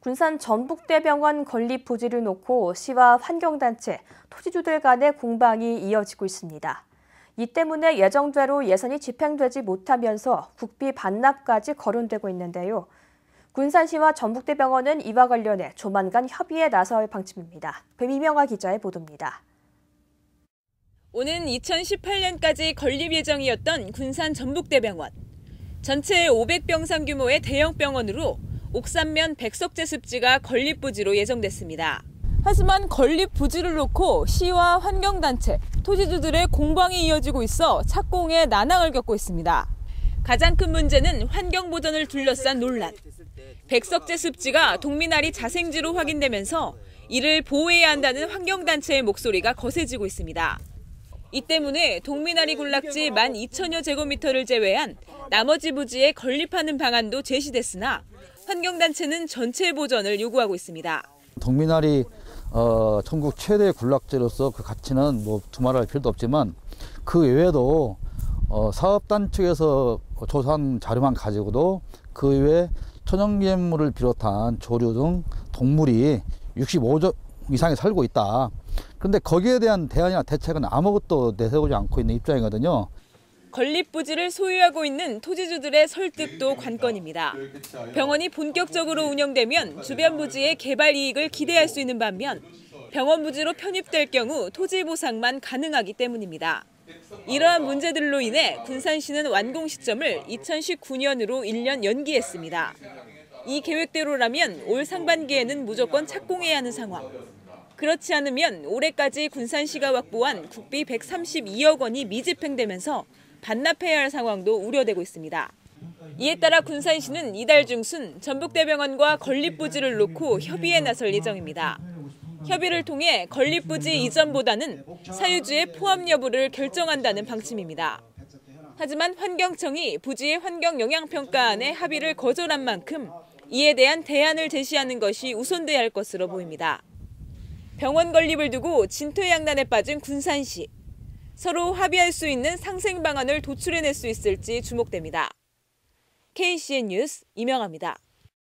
군산 전북대병원 건립 부지를 놓고 시와 환경단체, 토지주들 간의 공방이 이어지고 있습니다. 이 때문에 예정대로 예산이 집행되지 못하면서 국비 반납까지 거론되고 있는데요. 군산시와 전북대병원은 이와 관련해 조만간 협의에 나설 방침입니다. 배미명아 기자의 보도입니다. 오는 2018년까지 건립 예정이었던 군산 전북대병원. 전체 500병상 규모의 대형 병원으로 옥산면 백석제 습지가 건립 부지로 예정됐습니다. 하지만 건립 부지를 놓고 시와 환경단체, 토지주들의 공방이 이어지고 있어 착공에 난항을 겪고 있습니다. 가장 큰 문제는 환경 보전을 둘러싼 논란. 백석제 습지가 동미나리 자생지로 확인되면서 이를 보호해야 한다는 환경단체의 목소리가 거세지고 있습니다. 이 때문에 동미나리 군락지 12,000여 제곱미터를 제외한 나머지 부지에 건립하는 방안도 제시됐으나 환경단체는 전체 보전을 요구하고 있습니다. 동미나리 어, 전국 최대 군락지로서 그 가치는 뭐 두말할 필요도 없지만 그 외에도 어, 사업단 측에서 조사한 자료만 가지고도 그 외에 천연기물을 비롯한 조류 등 동물이 65조 이상이 살고 있다. 그런데 거기에 대한 대안이나 대책은 아무것도 내세우지 않고 있는 입장이거든요. 건립 부지를 소유하고 있는 토지주들의 설득도 관건입니다. 병원이 본격적으로 운영되면 주변 부지의 개발 이익을 기대할 수 있는 반면 병원 부지로 편입될 경우 토지 보상만 가능하기 때문입니다. 이러한 문제들로 인해 군산시는 완공 시점을 2019년으로 1년 연기했습니다. 이 계획대로라면 올 상반기에는 무조건 착공해야 하는 상황. 그렇지 않으면 올해까지 군산시가 확보한 국비 132억 원이 미집행되면서 반납해야 할 상황도 우려되고 있습니다. 이에 따라 군산 시는 이달 중순 전북대병원과 건립부지를 놓고 협의에 나설 예정입니다. 협의를 통해 건립부지 이전보다는 사유지의 포함 여부를 결정한다는 방침입니다. 하지만 환경청이 부지의 환경 영향평가안에 합의를 거절한 만큼 이에 대한 대안을 제시하는 것이 우선돼야 할 것으로 보입니다. 병원 건립을 두고 진퇴양난에 빠진 군산시. 서로 합의할 수 있는 상생 방안을 도출해낼 수 있을지 주목됩니다. KCN 뉴스 이명아입니다.